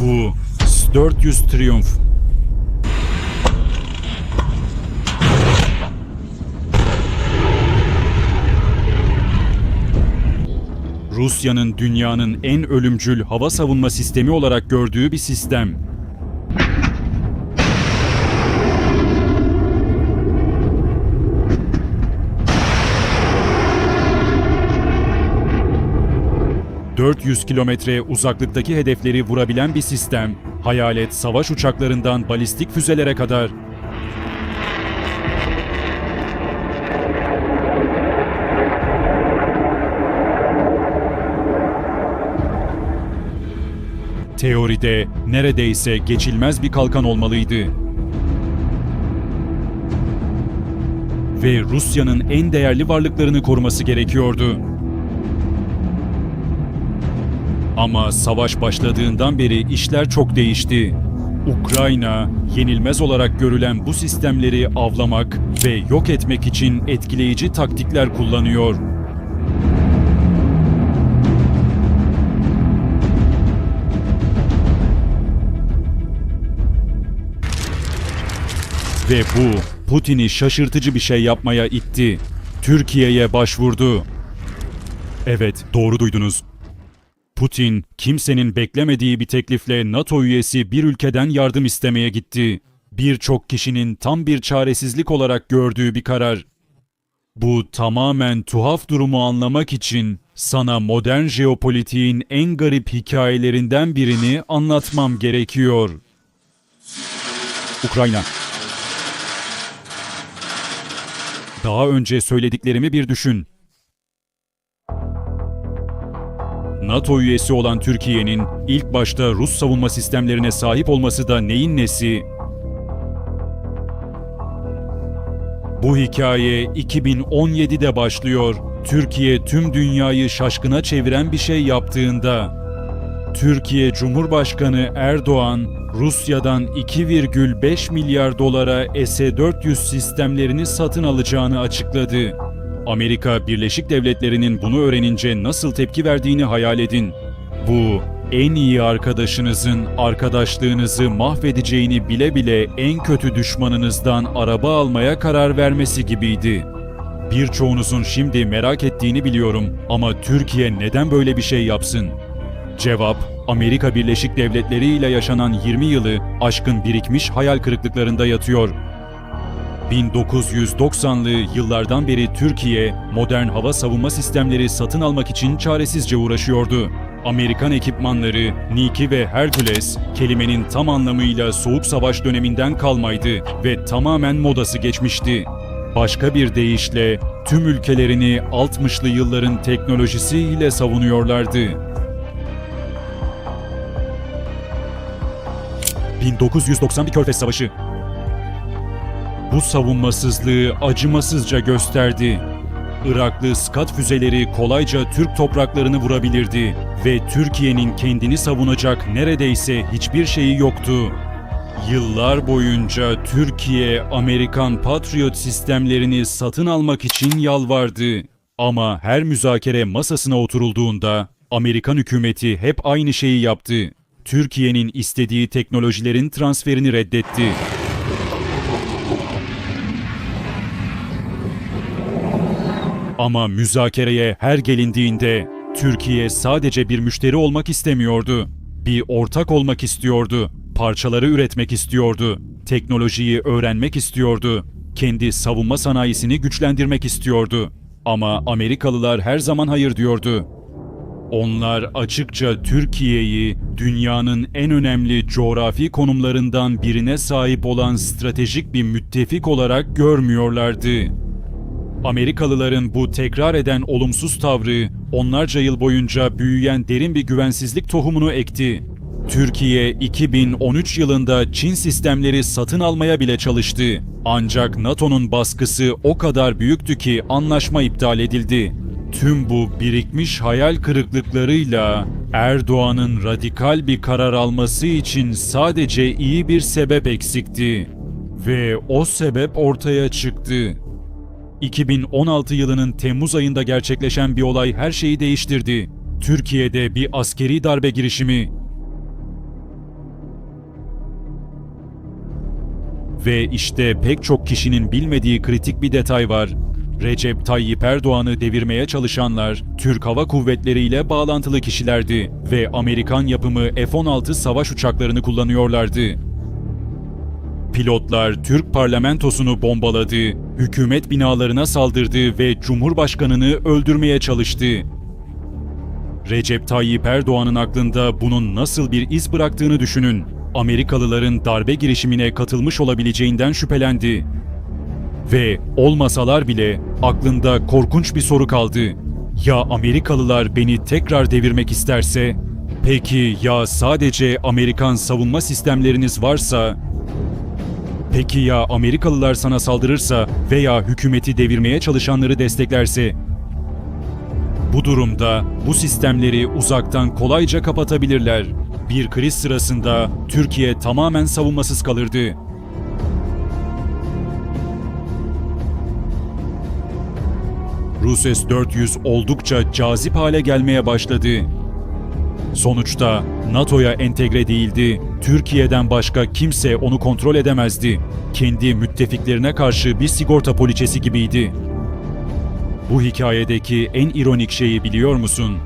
Bu S-400 Triumph. Rusya'nın dünyanın en ölümcül hava savunma sistemi olarak gördüğü bir sistem. ...400 kilometre uzaklıktaki hedefleri vurabilen bir sistem, hayalet savaş uçaklarından balistik füzelere kadar Teoride neredeyse geçilmez bir kalkan olmalıydı. Ve Rusya'nın en değerli varlıklarını koruması gerekiyordu. Ama savaş başladığından beri işler çok değişti. Ukrayna, yenilmez olarak görülen bu sistemleri avlamak ve yok etmek için etkileyici taktikler kullanıyor. Ve bu Putin'i şaşırtıcı bir şey yapmaya itti. Türkiye'ye başvurdu. Evet, doğru duydunuz. Putin, kimsenin beklemediği bir teklifle NATO üyesi bir ülkeden yardım istemeye gitti. Birçok kişinin tam bir çaresizlik olarak gördüğü bir karar. Bu tamamen tuhaf durumu anlamak için sana modern jeopolitiğin en garip hikayelerinden birini anlatmam gerekiyor. Ukrayna Daha önce söylediklerimi bir düşün. NATO üyesi olan Türkiye'nin ilk başta Rus savunma sistemlerine sahip olması da neyin nesi? Bu hikaye 2017'de başlıyor. Türkiye tüm dünyayı şaşkına çeviren bir şey yaptığında Türkiye Cumhurbaşkanı Erdoğan, Rusya'dan 2,5 milyar dolara S-400 sistemlerini satın alacağını açıkladı. Amerika Birleşik Devletleri'nin bunu öğrenince nasıl tepki verdiğini hayal edin. Bu, en iyi arkadaşınızın arkadaşlığınızı mahvedeceğini bile bile en kötü düşmanınızdan araba almaya karar vermesi gibiydi. Birçoğunuzun şimdi merak ettiğini biliyorum ama Türkiye neden böyle bir şey yapsın? Cevap, Amerika Birleşik Devletleri ile yaşanan 20 yılı aşkın birikmiş hayal kırıklıklarında yatıyor. 1990'lı yıllardan beri Türkiye, modern hava savunma sistemleri satın almak için çaresizce uğraşıyordu. Amerikan ekipmanları, Niki ve Hercules, kelimenin tam anlamıyla Soğuk Savaş döneminden kalmaydı ve tamamen modası geçmişti. Başka bir deyişle tüm ülkelerini 60'lı yılların teknolojisiyle savunuyorlardı. 1991 Körfez Savaşı. Bu savunmasızlığı acımasızca gösterdi. Iraklı Skat füzeleri kolayca Türk topraklarını vurabilirdi ve Türkiye'nin kendini savunacak neredeyse hiçbir şeyi yoktu. Yıllar boyunca Türkiye Amerikan Patriot sistemlerini satın almak için yalvardı. Ama her müzakere masasına oturulduğunda Amerikan hükümeti hep aynı şeyi yaptı. Türkiye'nin istediği teknolojilerin transferini reddetti. Ama müzakereye her gelindiğinde Türkiye sadece bir müşteri olmak istemiyordu. Bir ortak olmak istiyordu. Parçaları üretmek istiyordu. Teknolojiyi öğrenmek istiyordu. Kendi savunma sanayisini güçlendirmek istiyordu. Ama Amerikalılar her zaman hayır diyordu. Onlar açıkça Türkiye'yi dünyanın en önemli coğrafi konumlarından birine sahip olan stratejik bir müttefik olarak görmüyorlardı. Amerikalıların bu tekrar eden olumsuz tavrı onlarca yıl boyunca büyüyen derin bir güvensizlik tohumunu ekti. Türkiye 2013 yılında Çin sistemleri satın almaya bile çalıştı. Ancak NATO'nun baskısı o kadar büyüktü ki anlaşma iptal edildi. Tüm bu birikmiş hayal kırıklıklarıyla Erdoğan'ın radikal bir karar alması için sadece iyi bir sebep eksikti. Ve o sebep ortaya çıktı. 2016 yılının Temmuz ayında gerçekleşen bir olay her şeyi değiştirdi. Türkiye'de bir askeri darbe girişimi Ve işte pek çok kişinin bilmediği kritik bir detay var. Recep Tayyip Erdoğan'ı devirmeye çalışanlar Türk Hava Kuvvetleri ile bağlantılı kişilerdi ve Amerikan yapımı F-16 savaş uçaklarını kullanıyorlardı. Pilotlar Türk parlamentosunu bombaladı hükümet binalarına saldırdı ve Cumhurbaşkanını öldürmeye çalıştı. Recep Tayyip Erdoğan'ın aklında bunun nasıl bir iz bıraktığını düşünün. Amerikalıların darbe girişimine katılmış olabileceğinden şüphelendi. Ve olmasalar bile aklında korkunç bir soru kaldı. Ya Amerikalılar beni tekrar devirmek isterse? Peki ya sadece Amerikan savunma sistemleriniz varsa? Peki ya Amerikalılar sana saldırırsa veya hükümeti devirmeye çalışanları desteklerse? Bu durumda bu sistemleri uzaktan kolayca kapatabilirler. Bir kriz sırasında Türkiye tamamen savunmasız kalırdı. Rus S-400 oldukça cazip hale gelmeye başladı. Sonuçta NATO'ya entegre değildi. Türkiye'den başka kimse onu kontrol edemezdi. Kendi müttefiklerine karşı bir sigorta poliçesi gibiydi. Bu hikayedeki en ironik şeyi biliyor musun?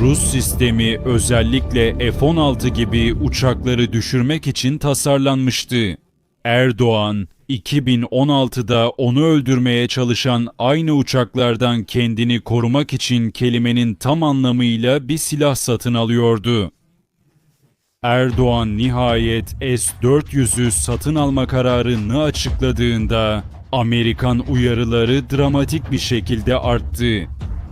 Rus sistemi özellikle F-16 gibi uçakları düşürmek için tasarlanmıştı. Erdoğan 2016'da onu öldürmeye çalışan aynı uçaklardan kendini korumak için kelimenin tam anlamıyla bir silah satın alıyordu. Erdoğan nihayet S-400'ü satın alma kararını açıkladığında Amerikan uyarıları dramatik bir şekilde arttı.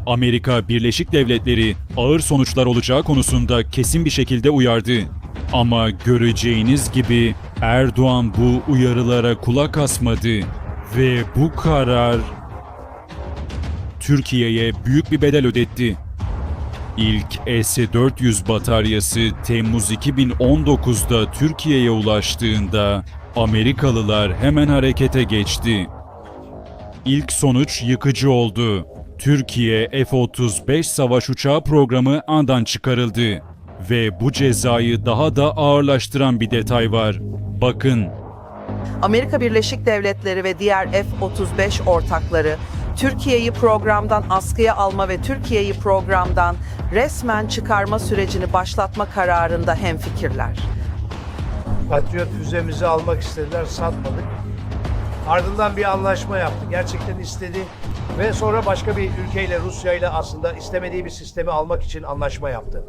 Amerika Birleşik Devletleri ağır sonuçlar olacağı konusunda kesin bir şekilde uyardı. Ama göreceğiniz gibi Erdoğan bu uyarılara kulak asmadı ve bu karar Türkiye'ye büyük bir bedel ödetti. İlk S-400 bataryası Temmuz 2019'da Türkiye'ye ulaştığında Amerikalılar hemen harekete geçti. İlk sonuç yıkıcı oldu. Türkiye F-35 savaş uçağı programı andan çıkarıldı. Ve bu cezayı daha da ağırlaştıran bir detay var. Bakın, Amerika Birleşik Devletleri ve diğer F-35 ortakları Türkiye'yi programdan askıya alma ve Türkiye'yi programdan resmen çıkarma sürecini başlatma kararında hemfikirler. Patriot füzemizi almak istediler, satmadık. Ardından bir anlaşma yaptı. Gerçekten istedi ve sonra başka bir ülkeyle, Rusya ile aslında istemediği bir sistemi almak için anlaşma yaptı.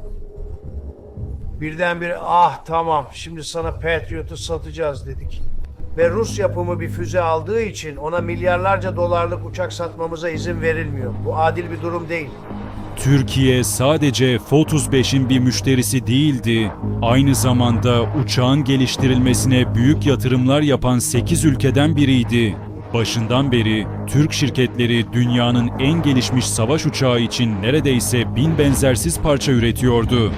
Birdenbire ah tamam şimdi sana Patriot'u satacağız dedik. Ve Rus yapımı bir füze aldığı için ona milyarlarca dolarlık uçak satmamıza izin verilmiyor. Bu adil bir durum değil. Türkiye sadece F-35'in bir müşterisi değildi, aynı zamanda uçağın geliştirilmesine büyük yatırımlar yapan 8 ülkeden biriydi. Başından beri Türk şirketleri dünyanın en gelişmiş savaş uçağı için neredeyse bin benzersiz parça üretiyordu.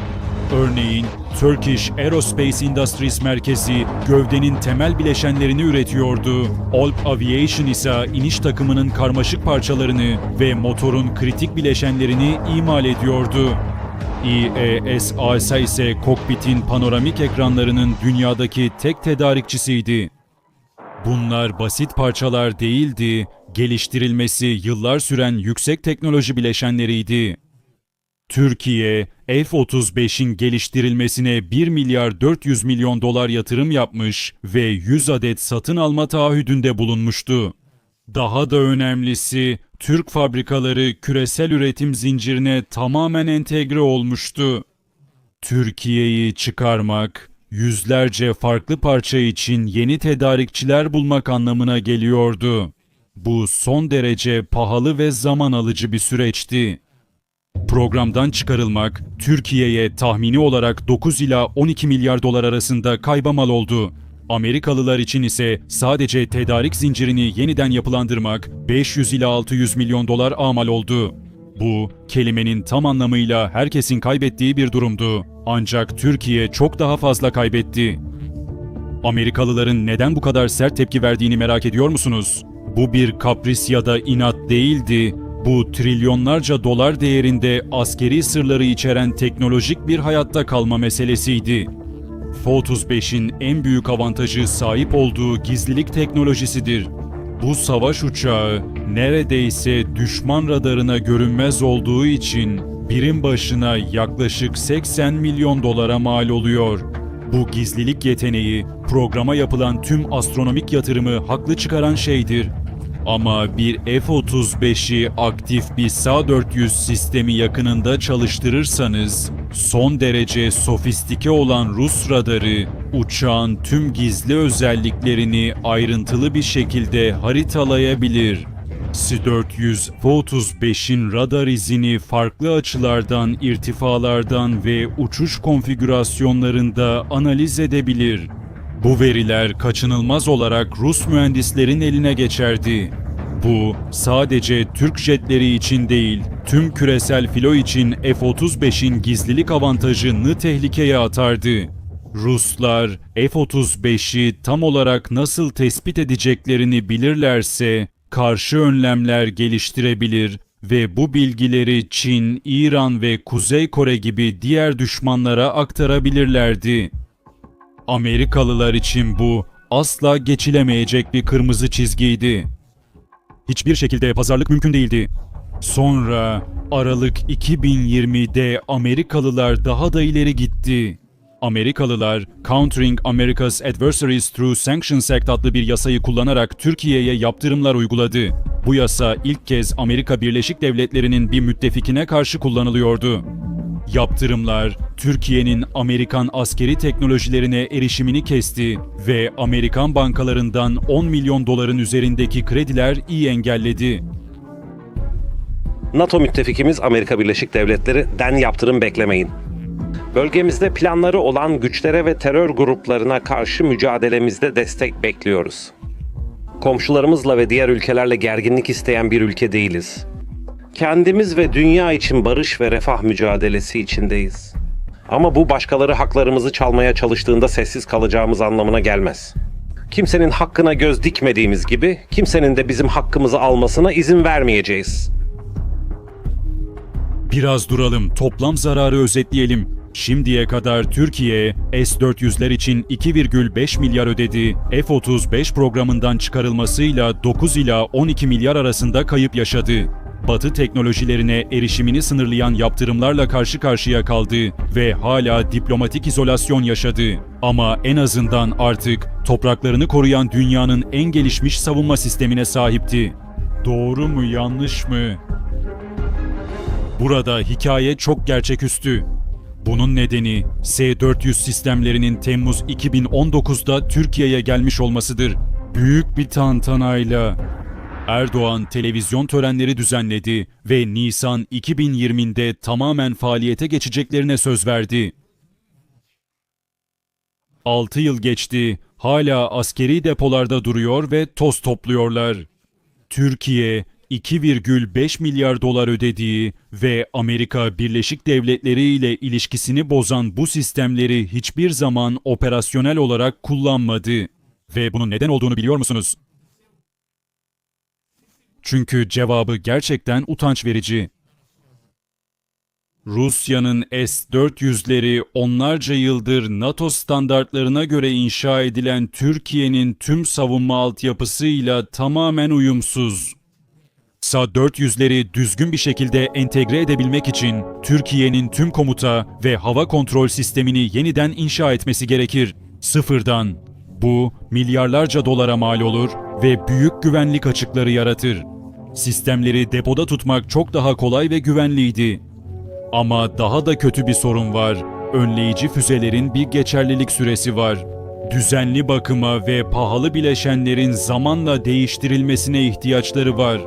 Örneğin Turkish Aerospace Industries merkezi gövdenin temel bileşenlerini üretiyordu. Olp Aviation ise iniş takımının karmaşık parçalarını ve motorun kritik bileşenlerini imal ediyordu. EASA ise kokpitin panoramik ekranlarının dünyadaki tek tedarikçisiydi. Bunlar basit parçalar değildi, geliştirilmesi yıllar süren yüksek teknoloji bileşenleriydi. Türkiye, F-35'in geliştirilmesine 1 milyar 400 milyon dolar yatırım yapmış ve 100 adet satın alma taahhüdünde bulunmuştu. Daha da önemlisi, Türk fabrikaları küresel üretim zincirine tamamen entegre olmuştu. Türkiye'yi çıkarmak, yüzlerce farklı parça için yeni tedarikçiler bulmak anlamına geliyordu. Bu son derece pahalı ve zaman alıcı bir süreçti. Programdan çıkarılmak Türkiye'ye tahmini olarak 9 ila 12 milyar dolar arasında kayba mal oldu. Amerikalılar için ise sadece tedarik zincirini yeniden yapılandırmak 500 ila 600 milyon dolar amal oldu. Bu, kelimenin tam anlamıyla herkesin kaybettiği bir durumdu. Ancak Türkiye çok daha fazla kaybetti. Amerikalıların neden bu kadar sert tepki verdiğini merak ediyor musunuz? Bu bir kapris ya da inat değildi. Bu trilyonlarca dolar değerinde askeri sırları içeren teknolojik bir hayatta kalma meselesiydi. F-35'in en büyük avantajı sahip olduğu gizlilik teknolojisidir. Bu savaş uçağı neredeyse düşman radarına görünmez olduğu için birim başına yaklaşık 80 milyon dolara mal oluyor. Bu gizlilik yeteneği programa yapılan tüm astronomik yatırımı haklı çıkaran şeydir. Ama bir F-35'i aktif bir SA-400 sistemi yakınında çalıştırırsanız, son derece sofistike olan Rus radarı, uçağın tüm gizli özelliklerini ayrıntılı bir şekilde haritalayabilir. S-400, F-35'in radar izini farklı açılardan, irtifalardan ve uçuş konfigürasyonlarında analiz edebilir. Bu veriler kaçınılmaz olarak Rus mühendislerin eline geçerdi. Bu sadece Türk jetleri için değil, tüm küresel filo için F-35'in gizlilik avantajını tehlikeye atardı. Ruslar F-35'i tam olarak nasıl tespit edeceklerini bilirlerse karşı önlemler geliştirebilir ve bu bilgileri Çin, İran ve Kuzey Kore gibi diğer düşmanlara aktarabilirlerdi. Amerikalılar için bu asla geçilemeyecek bir kırmızı çizgiydi. Hiçbir şekilde pazarlık mümkün değildi. Sonra Aralık 2020'de Amerikalılar daha da ileri gitti. Amerikalılar Countering America's Adversaries Through Sanctions Act adlı bir yasayı kullanarak Türkiye'ye yaptırımlar uyguladı. Bu yasa ilk kez Amerika Birleşik Devletleri'nin bir müttefikine karşı kullanılıyordu. Yaptırımlar Türkiye'nin Amerikan askeri teknolojilerine erişimini kesti ve Amerikan bankalarından 10 milyon doların üzerindeki krediler iyi engelledi. NATO müttefikimiz Amerika Birleşik Devletleri'den yaptırım beklemeyin. Bölgemizde planları olan güçlere ve terör gruplarına karşı mücadelemizde destek bekliyoruz. Komşularımızla ve diğer ülkelerle gerginlik isteyen bir ülke değiliz. Kendimiz ve dünya için barış ve refah mücadelesi içindeyiz. Ama bu başkaları haklarımızı çalmaya çalıştığında sessiz kalacağımız anlamına gelmez. Kimsenin hakkına göz dikmediğimiz gibi kimsenin de bizim hakkımızı almasına izin vermeyeceğiz. Biraz duralım, toplam zararı özetleyelim. Şimdiye kadar Türkiye S-400'ler için 2,5 milyar ödedi. F-35 programından çıkarılmasıyla 9 ila 12 milyar arasında kayıp yaşadı. Batı teknolojilerine erişimini sınırlayan yaptırımlarla karşı karşıya kaldı ve hala diplomatik izolasyon yaşadı. Ama en azından artık topraklarını koruyan dünyanın en gelişmiş savunma sistemine sahipti. Doğru mu yanlış mı? Burada hikaye çok gerçeküstü. Bunun nedeni S-400 sistemlerinin Temmuz 2019'da Türkiye'ye gelmiş olmasıdır. Büyük bir tantanayla. Erdoğan televizyon törenleri düzenledi ve Nisan 2020'de tamamen faaliyete geçeceklerine söz verdi. 6 yıl geçti, hala askeri depolarda duruyor ve toz topluyorlar. Türkiye 2,5 milyar dolar ödediği ve Amerika Birleşik Devletleri ile ilişkisini bozan bu sistemleri hiçbir zaman operasyonel olarak kullanmadı. Ve bunun neden olduğunu biliyor musunuz? Çünkü cevabı gerçekten utanç verici. Rusya'nın S-400'leri onlarca yıldır NATO standartlarına göre inşa edilen Türkiye'nin tüm savunma altyapısıyla tamamen uyumsuz. SA-400'leri düzgün bir şekilde entegre edebilmek için Türkiye'nin tüm komuta ve hava kontrol sistemini yeniden inşa etmesi gerekir. Sıfırdan. Bu milyarlarca dolara mal olur ve büyük güvenlik açıkları yaratır. Sistemleri depoda tutmak çok daha kolay ve güvenliydi. Ama daha da kötü bir sorun var. Önleyici füzelerin bir geçerlilik süresi var. Düzenli bakıma ve pahalı bileşenlerin zamanla değiştirilmesine ihtiyaçları var.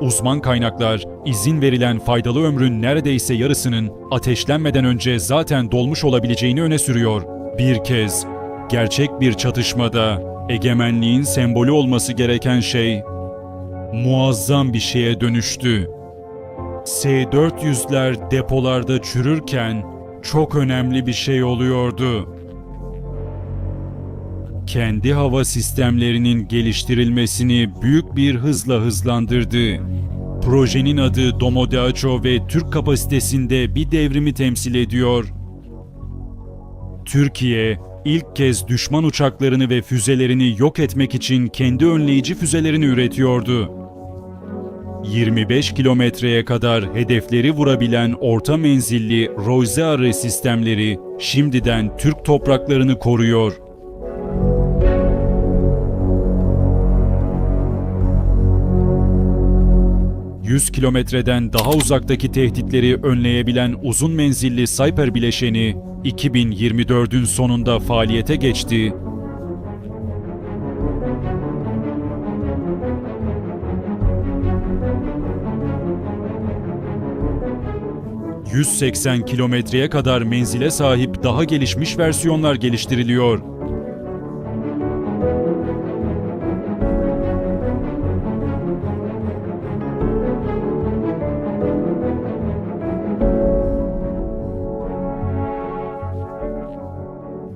Uzman kaynaklar, izin verilen faydalı ömrün neredeyse yarısının ateşlenmeden önce zaten dolmuş olabileceğini öne sürüyor. Bir kez, gerçek bir çatışmada egemenliğin sembolü olması gereken şey muazzam bir şeye dönüştü. S-400'ler depolarda çürürken çok önemli bir şey oluyordu. Kendi hava sistemlerinin geliştirilmesini büyük bir hızla hızlandırdı. Projenin adı Domodeaco ve Türk kapasitesinde bir devrimi temsil ediyor. Türkiye ilk kez düşman uçaklarını ve füzelerini yok etmek için kendi önleyici füzelerini üretiyordu. 25 kilometreye kadar hedefleri vurabilen orta menzilli Roseare sistemleri şimdiden Türk topraklarını koruyor. ...100 kilometreden daha uzaktaki tehditleri önleyebilen uzun menzilli Sayper bileşeni 2024'ün sonunda faaliyete geçti 180 kilometreye kadar menzile sahip daha gelişmiş versiyonlar geliştiriliyor.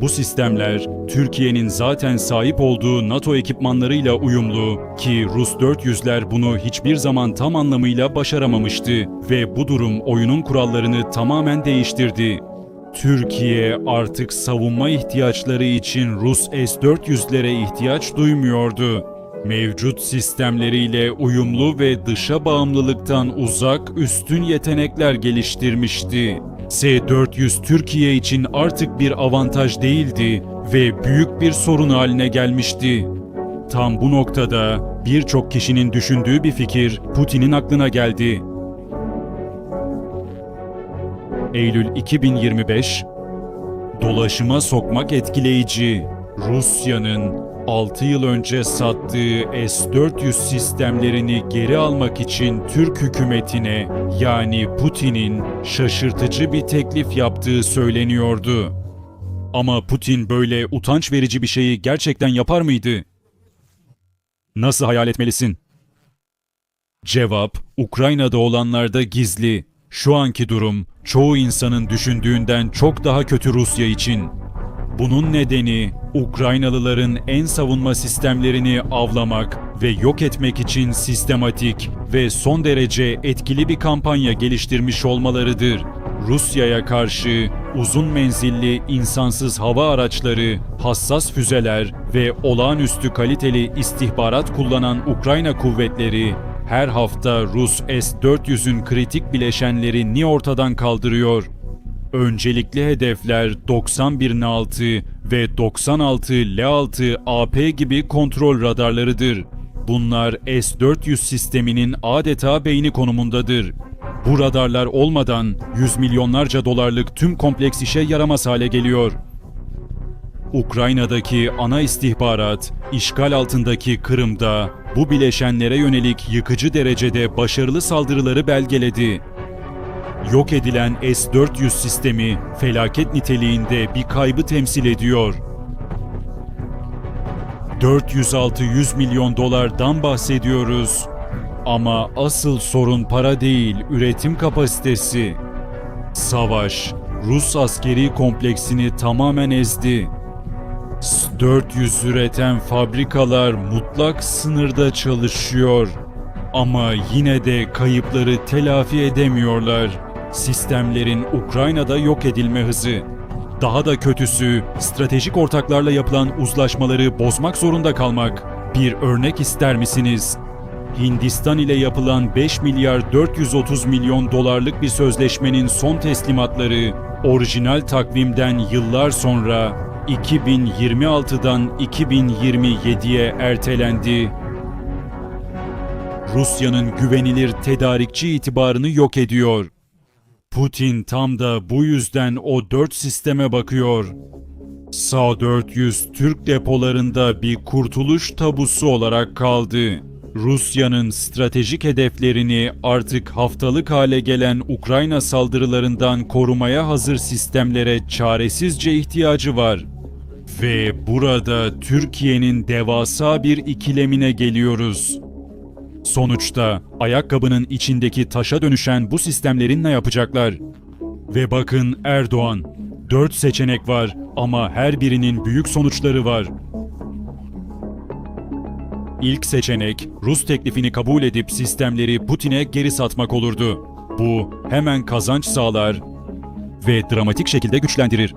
Bu sistemler Türkiye'nin zaten sahip olduğu NATO ekipmanlarıyla uyumlu ki Rus 400'ler bunu hiçbir zaman tam anlamıyla başaramamıştı ve bu durum oyunun kurallarını tamamen değiştirdi. Türkiye artık savunma ihtiyaçları için Rus S-400'lere ihtiyaç duymuyordu. Mevcut sistemleriyle uyumlu ve dışa bağımlılıktan uzak üstün yetenekler geliştirmişti. S-400 Türkiye için artık bir avantaj değildi ve büyük bir sorun haline gelmişti. Tam bu noktada birçok kişinin düşündüğü bir fikir Putin'in aklına geldi. Eylül 2025 Dolaşıma sokmak etkileyici. Rusya'nın 6 yıl önce sattığı S-400 sistemlerini geri almak için Türk hükümetine yani Putin'in şaşırtıcı bir teklif yaptığı söyleniyordu. Ama Putin böyle utanç verici bir şeyi gerçekten yapar mıydı? Nasıl hayal etmelisin? Cevap, Ukrayna'da olanlarda gizli. Şu anki durum, çoğu insanın düşündüğünden çok daha kötü Rusya için. Bunun nedeni Ukraynalıların en savunma sistemlerini avlamak ve yok etmek için sistematik ve son derece etkili bir kampanya geliştirmiş olmalarıdır. Rusya'ya karşı uzun menzilli insansız hava araçları, hassas füzeler ve olağanüstü kaliteli istihbarat kullanan Ukrayna kuvvetleri her hafta Rus S-400'ün kritik bileşenlerini ortadan kaldırıyor. Öncelikli hedefler 91 N6 ve 96 L6 AP gibi kontrol radarlarıdır. Bunlar S-400 sisteminin adeta beyni konumundadır. Bu radarlar olmadan yüz milyonlarca dolarlık tüm kompleks işe yaramaz hale geliyor. Ukrayna'daki ana istihbarat, işgal altındaki Kırım'da bu bileşenlere yönelik yıkıcı derecede başarılı saldırıları belgeledi. Yok edilen S-400 sistemi felaket niteliğinde bir kaybı temsil ediyor. 406-100 milyon dolardan bahsediyoruz. Ama asıl sorun para değil, üretim kapasitesi. Savaş, Rus askeri kompleksini tamamen ezdi. S-400 üreten fabrikalar mutlak sınırda çalışıyor. Ama yine de kayıpları telafi edemiyorlar. Sistemlerin Ukrayna'da yok edilme hızı. Daha da kötüsü, stratejik ortaklarla yapılan uzlaşmaları bozmak zorunda kalmak. Bir örnek ister misiniz? Hindistan ile yapılan 5 milyar 430 milyon dolarlık bir sözleşmenin son teslimatları orijinal takvimden yıllar sonra 2026'dan 2027'ye ertelendi. Rusya'nın güvenilir tedarikçi itibarını yok ediyor. Putin tam da bu yüzden o dört sisteme bakıyor. SA-400 Türk depolarında bir kurtuluş tabusu olarak kaldı. Rusya'nın stratejik hedeflerini artık haftalık hale gelen Ukrayna saldırılarından korumaya hazır sistemlere çaresizce ihtiyacı var. Ve burada Türkiye'nin devasa bir ikilemine geliyoruz. Sonuçta ayakkabının içindeki taşa dönüşen bu sistemlerin ne yapacaklar? Ve bakın Erdoğan, dört seçenek var ama her birinin büyük sonuçları var. İlk seçenek Rus teklifini kabul edip sistemleri Putin'e geri satmak olurdu. Bu hemen kazanç sağlar ve dramatik şekilde güçlendirir.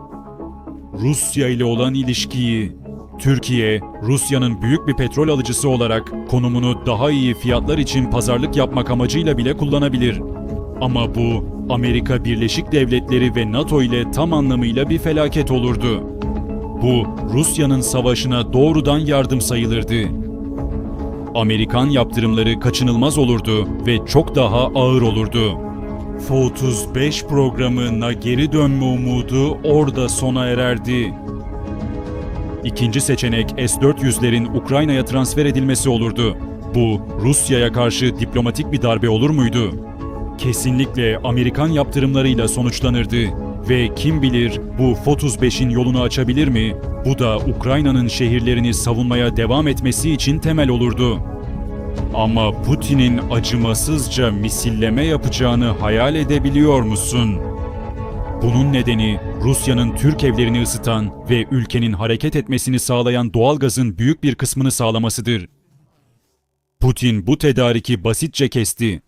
Rusya ile olan ilişkiyi. Türkiye, Rusya'nın büyük bir petrol alıcısı olarak konumunu daha iyi fiyatlar için pazarlık yapmak amacıyla bile kullanabilir. Ama bu Amerika Birleşik Devletleri ve NATO ile tam anlamıyla bir felaket olurdu. Bu Rusya'nın savaşına doğrudan yardım sayılırdı. Amerikan yaptırımları kaçınılmaz olurdu ve çok daha ağır olurdu. F-35 programına geri dönme umudu orada sona ererdi. İkinci seçenek S-400'lerin Ukrayna'ya transfer edilmesi olurdu. Bu Rusya'ya karşı diplomatik bir darbe olur muydu? Kesinlikle Amerikan yaptırımlarıyla sonuçlanırdı ve kim bilir bu F-35'in yolunu açabilir mi? Bu da Ukrayna'nın şehirlerini savunmaya devam etmesi için temel olurdu. Ama Putin'in acımasızca misilleme yapacağını hayal edebiliyor musun? Bunun nedeni Rusya'nın Türk evlerini ısıtan ve ülkenin hareket etmesini sağlayan doğalgazın büyük bir kısmını sağlamasıdır. Putin bu tedariki basitçe kesti.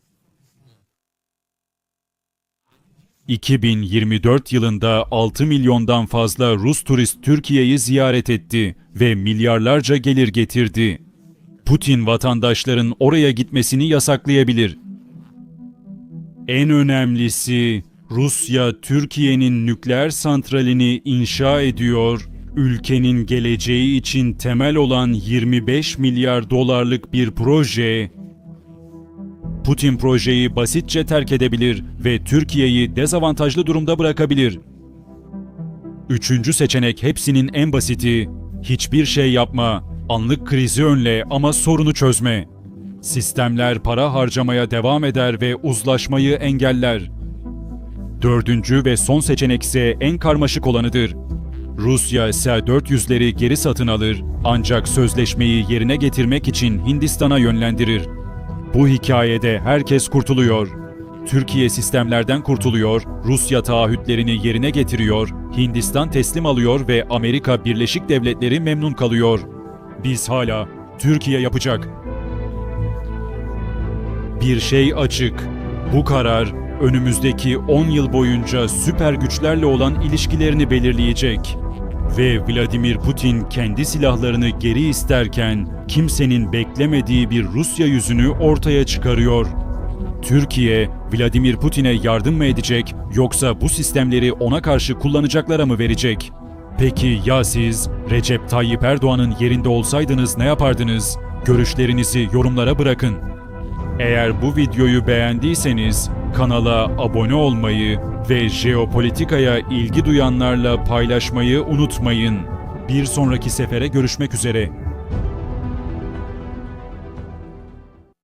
2024 yılında 6 milyondan fazla Rus turist Türkiye'yi ziyaret etti ve milyarlarca gelir getirdi. Putin vatandaşların oraya gitmesini yasaklayabilir. En önemlisi Rusya Türkiye'nin nükleer santralini inşa ediyor. Ülkenin geleceği için temel olan 25 milyar dolarlık bir proje Putin projeyi basitçe terk edebilir ve Türkiye'yi dezavantajlı durumda bırakabilir. Üçüncü seçenek hepsinin en basiti. Hiçbir şey yapma, anlık krizi önle ama sorunu çözme. Sistemler para harcamaya devam eder ve uzlaşmayı engeller. Dördüncü ve son seçenek ise en karmaşık olanıdır. Rusya S-400'leri geri satın alır ancak sözleşmeyi yerine getirmek için Hindistan'a yönlendirir. Bu hikayede herkes kurtuluyor. Türkiye sistemlerden kurtuluyor, Rusya taahhütlerini yerine getiriyor, Hindistan teslim alıyor ve Amerika Birleşik Devletleri memnun kalıyor. Biz hala Türkiye yapacak. Bir şey açık. Bu karar önümüzdeki 10 yıl boyunca süper güçlerle olan ilişkilerini belirleyecek. Ve Vladimir Putin kendi silahlarını geri isterken kimsenin beklemediği bir Rusya yüzünü ortaya çıkarıyor. Türkiye, Vladimir Putin'e yardım mı edecek yoksa bu sistemleri ona karşı kullanacaklara mı verecek? Peki ya siz Recep Tayyip Erdoğan'ın yerinde olsaydınız ne yapardınız? Görüşlerinizi yorumlara bırakın. Eğer bu videoyu beğendiyseniz kanala abone olmayı ve jeopolitikaya ilgi duyanlarla paylaşmayı unutmayın. Bir sonraki sefere görüşmek üzere.